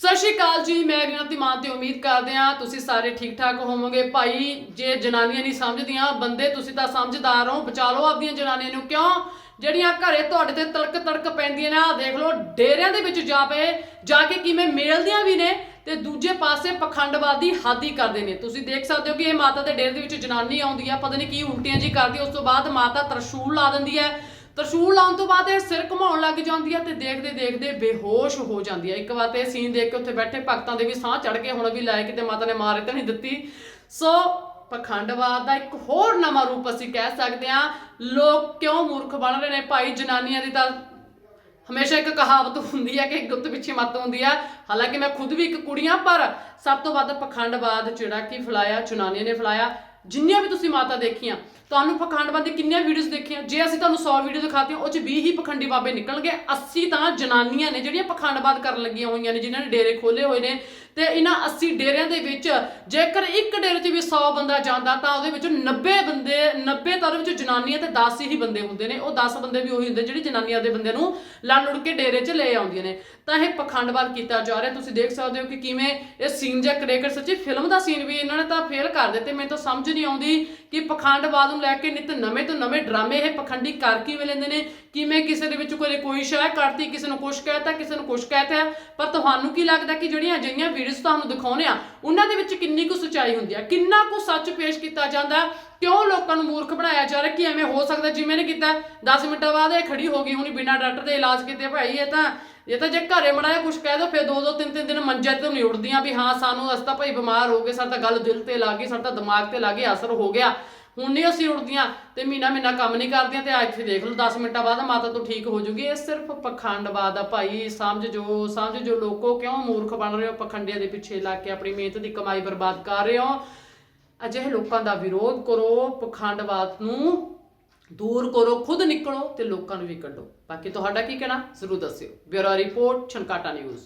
ਸਤਿ ਸ਼੍ਰੀ ਅਕਾਲ ਜੀ, ਮੈਂ ਰੀਨਾ ਮਾਨ ਤੇ ਉਮੀਦ ਕਰਦੇ ਹਾਂ ਤੁਸੀਂ ਸਾਰੇ ਠੀਕ ਠਾਕ ਹੋਵੋਗੇ। ਭਾਈ, ਜੇ ਜਨਾਨੀਆਂ ਨਹੀਂ ਸਮਝਦੀਆਂ, ਬੰਦੇ ਤੁਸੀਂ ਤਾਂ ਸਮਝਦਾਰ ਹੋ, ਬਚਾ ਲਓ ਆਪਦੀਆਂ ਜਨਾਨੀਆਂ ਨੂੰ। ਕਿਉਂ? ਜਿਹੜੀਆਂ ਘਰੇ ਤੁਹਾਡੇ ਤੇ ਤਲਕ ਤੜਕ ਪੈਂਦੀਆਂ ਨੇ ਆ ਦੇਖ ਲਓ, ਡੇਰਿਆਂ ਦੇ ਵਿੱਚ ਜਾ ਪਏ, ਜਾ ਕੇ ਕਿਵੇਂ ਮੇਲਦੀਆਂ ਵੀ ਨੇ ਤੇ ਦੂਜੇ ਪਾਸੇ ਪਖੰਡਵਾਦੀ ਹਾਦੀ ਕਰਦੇ ਨੇ। ਤੁਸੀਂ ਦੇਖ ਸਕਦੇ ਹੋ ਕਿ ਇਹ ਮਾਤਾ ਦੇ ਡੇਰੇ ਦੇ ਵਿੱਚ ਜਨਾਨੀ ਆਉਂਦੀ ਆ, ਪਤਾ ਨਹੀਂ ਕੀ ਉਲਟੀਆਂ ਜੀ ਕਰਦੀ ਉਸ ਤੋਂ ਬਾਅਦ ਮਾਤਾ ਤਰਸ਼ੂਲ ਲਾ ਦਿੰਦੀ ਹੈ। ਤਰਸ਼ੂਲ ਲਾਉਣ ਤੋਂ ਬਾਅਦ ਇਹ ਸਿਰ ਘੁਮਾਉਣ ਲੱਗ ਜਾਂਦੀ ਹੈ ਤੇ ਦੇਖਦੇ ਦੇਖਦੇ ਬੇਹੋਸ਼ ਹੋ ਜਾਂਦੀ ਹੈ। ਇੱਕ ਵਾਰ ਤੇ ਇਹ ਸੀਨ ਦੇਖ ਕੇ ਉੱਥੇ ਬੈਠੇ ਭਗਤਾਂ ਦੇ ਵੀ ਸਾਹ ਚੜ ਗਏ ਹੁਣ ਵੀ ਲੈ ਕਿਤੇ ਮਾਤਾ ਨੇ ਮਾਰ ਤਾਂ ਨਹੀਂ ਦਿੱਤੀ। ਸੋ ਪਖੰਡਵਾਦ ਦਾ ਇੱਕ ਹੋਰ ਨਵਾਂ ਰੂਪ ਅਸੀਂ ਕਹਿ ਸਕਦੇ ਹਾਂ। ਲੋਕ ਕਿਉਂ ਮੂਰਖ ਬਣ ਰਹੇ ਨੇ? ਭਾਈ ਜਨਾਨੀਆਂ ਦੀ ਤਾਂ ਹਮੇਸ਼ਾ ਇੱਕ ਕਹਾਵਤ ਹੁੰਦੀ ਹੈ ਕਿ ਗੁੱਤ ਪਿੱਛੇ ਮੱਤ ਹੁੰਦੀ ਹੈ। ਹਾਲਾਂਕਿ ਮੈਂ ਖੁਦ ਵੀ ਇੱਕ ਕੁੜੀਆਂ, ਪਰ ਸਭ ਤੋਂ ਵੱਧ ਪਖੰਡਵਾਦ ਜਿਹੜਾ ਕਿ ਫੈਲਾਇਆ, ਜਨਾਨੀਆਂ ਨੇ ਫੈਲਾਇਆ। ਜਿੰਨੀਆਂ ਵੀ ਤੁਸੀਂ ਮਾਤਾ ਦੇਖੀਆਂ, ਤੁਹਾਨੂੰ ਪਖੰਡਵਾਦ ਦੀ ਕਿੰਨੀਆਂ ਵੀਡੀਓਜ਼ ਦੇਖੀਆਂ? ਜੇ ਅਸੀਂ ਤੁਹਾਨੂੰ 100 ਵੀਡੀਓ ਦਿਖਾਤੀਆਂ ਉਹ ਚ 20 ਹੀ ਪਖੰਡੀ ਬਾਬੇ ਨਿਕਲਣਗੇ। 80 ਤਾਂ ਜਨਾਨੀਆਂ ਨੇ ਜਿਹੜੀਆਂ ਪਖੰਡਵਾਦ ਕਰਨ ਲੱਗੀਆਂ ਹੋਈਆਂ ਨੇ, ਜਿਨ੍ਹਾਂ ਨੇ ਡੇਰੇ ਖੋਲੇ ਹੋਏ ਨੇ ਤੇ ਇਹਨਾਂ 80 ਡੇਰਿਆਂ ਦੇ ਵਿੱਚ ਜੇਕਰ ਇੱਕ ਡੇਰੇ 'ਚ ਵੀ 100 ਬੰਦਾ ਜਾਂਦਾ ਤਾਂ ਉਹਦੇ ਵਿੱਚੋਂ 90 ਬੰਦੇ 90 ਤਾਂ ਉਹਦੇ ਵਿੱਚ ਜਨਾਨੀਆਂ ਤੇ 10 ਹੀ ਬੰਦੇ ਹੁੰਦੇ ਨੇ। ਉਹ 10 ਬੰਦੇ ਵੀ ਉਹੀ ਹੁੰਦੇ ਜਿਹੜੇ ਜਨਾਨੀਆਂ ਦੇ ਬੰਦੇ ਨੂੰ ਲੜ ਲੁੜ ਕੇ ਡੇਰੇ 'ਚ ਲੈ ਆਉਂਦੀਆਂ ਨੇ। ਤਾਂ ਇਹ ਪਖੰਡਵਾਦ ਕੀਤਾ ਜਾ ਰਿਹਾ। ਤੁਸੀਂ ਦੇਖ ਸਕਦੇ ਹੋ ਕਿ ਕਿਵੇਂ ਇਹ ਸੀਨ ਜਾਂ ਕ੍ਰੇਕਰ ਸੱਚੀ ਫਿਲਮ ਦਾ ਸੀਨ ਵੀ ਇਹਨਾਂ ਨੇ ਤਾਂ ਫੇਲ ਕਰ ਦਿੱਤੇ। ਮੈਨੂੰ ਤਾਂ ਸਮਝ ਨਹੀਂ ਆਉਂਦੀ ਕਿ ਪਖੰਡਵਾਦ ਨੂੰ ਲੈ ਕੇ ਨਿਤ ਨਵੇਂ ਤੋਂ ਨਵੇਂ ਡਰਾਮੇ ਇਹ ਪਖੰਡੀ ਕਰ ਕਿਵੇਂ ਲੈਂਦੇ ਨੇ। ਕਿਵੇਂ ਕਿਸੇ ਦੇ ਵਿੱਚ ਕੋਈ ਕੋਈ ਸ਼ਾਇ ਕਰਤੀ ਕਿਸੇ ਨੂੰ ਕੁਛ ਕਹਿਤਾ, ਕਿਸੇ ਨੂੰ ਕੁਛ ਕਹਿਤਾ। ਪਰ ਤੁਹਾਨੂੰ ਕੀ ਲੱਗਦਾ ਕਿ ਜਿਹੜੀਆਂ ਅਜਿਹੀਆਂ ਵੀਡੀਓਜ਼ ਤੁਹਾਨੂੰ ਦਿਖਾਉਂਦੇ ਆ ਉਹਨਾਂ ਦੇ ਵਿੱਚ ਕਿੰਨੀ ਕੁ ਸੱਚਾਈ ਹੁੰਦੀ ਆ। ਕਿੰਨਾ ਕੁ ਸੱਚ ਪੇਸ਼ ਕੀਤਾ ਜਾਂਦਾ ਕਿਉਂ ਲੋਕਾਂ ਨੂੰ ਮੂਰਖ ਬਣਾਇਆ ਜਾ ਰਿਹਾ ਕਿ ਐਵੇਂ ਹੋ ਸਕਦਾ, ਜਿਵੇਂ ਨੇ ਕੀਤਾ 10 ਮਿੰਟਾਂ ਬਾਅਦ ਇਹ ਖੜੀ ਹੋ ਗਈ ਹੁਣੀ ਬਿਨਾਂ ਡਾਕਟਰ ਦੇ ਇਲਾਜ ਕੀਤੇ। ਭਾਈ, ਇਹ ਤਾਂ ਇਹ ਤਾਂ ਜੇ ਘਰੇ ਮੜਾਇਆ ਕੁਝ ਕਹਿ ਦੋ, ਫਿਰ ਦੋ ਦੋ ਤਿੰਨ ਤਿੰਨ ਦਿਨ ਮੰਜੇ ਤੋਂ ਨਹੀਂ ਉੱਠਦੀਆਂ ਵੀ ਹਾਂ, ਸਾਨੂੰ ਅਸਤਾ ਭਾਈ ਬਿਮਾਰ ਹੋ ਗਏ, ਸਾਡਾ ਤਾਂ ਗੱਲ ਦਿਲ ਤੇ ਲੱਗ ਗਈ, ਸਾਡਾ ਤਾਂ ਦਿਮਾਗ ਤੇ ਲੱਗ ਗਈ, ਅਸਰ ਹੋ ਗਿਆ। ਹੁਣ ਨਹੀਂ ਅਸੀਂ ਉੱਠਦੀਆਂ ਤੇ ਮਹੀਨਾ ਮਹੀਨਾ ਕੰਮ ਨਹੀਂ ਕਰਦੀਆਂ ਤੇ ਅੱਜ ਤੁਸੀਂ ਦੇਖ ਲਓ 10 ਮਿੰਟਾਂ ਬਾਅਦ ਮਾਤਾ ਤੋਂ ਠੀਕ ਹੋ ਜੂਗੀ। ਇਹ ਸਿਰਫ ਪਖੰਡਵਾਦ ਆ ਭਾਈ, ਸਮਝ ਜੋ ਸਮਝ ਜੋ ਲੋਕੋ ਕਿਉਂ ਮੂਰਖ ਬਣ ਰਹੇ ਹੋ? ਪਖੰਡਿਆਂ ਦੇ ਪਿੱਛੇ ਲੱਗ ਕੇ ਆਪਣੀ ਮਿਹਨਤ ਦੀ ਕਮਾਈ ਬਰਬਾਦ ਕਰ ਰਹੇ ਹੋ। ਅਜਿਹੇ ਲੋਕਾਂ ਦਾ ਵਿਰੋਧ ਕਰੋ, ਪਖੰਡਵਾਦ ਨੂੰ ਦੂਰ ਕਰੋ, ਖੁਦ ਨਿਕਲੋ ਤੇ ਲੋਕਾਂ ਨੂੰ ਵੀ ਕੱਢੋ। ਬਾਕੀ ਤੁਹਾਡਾ ਕੀ ਕਹਿਣਾ? ਜ਼ਰੂਰ ਦੱਸਿਓ। Bureau report Chhankata news.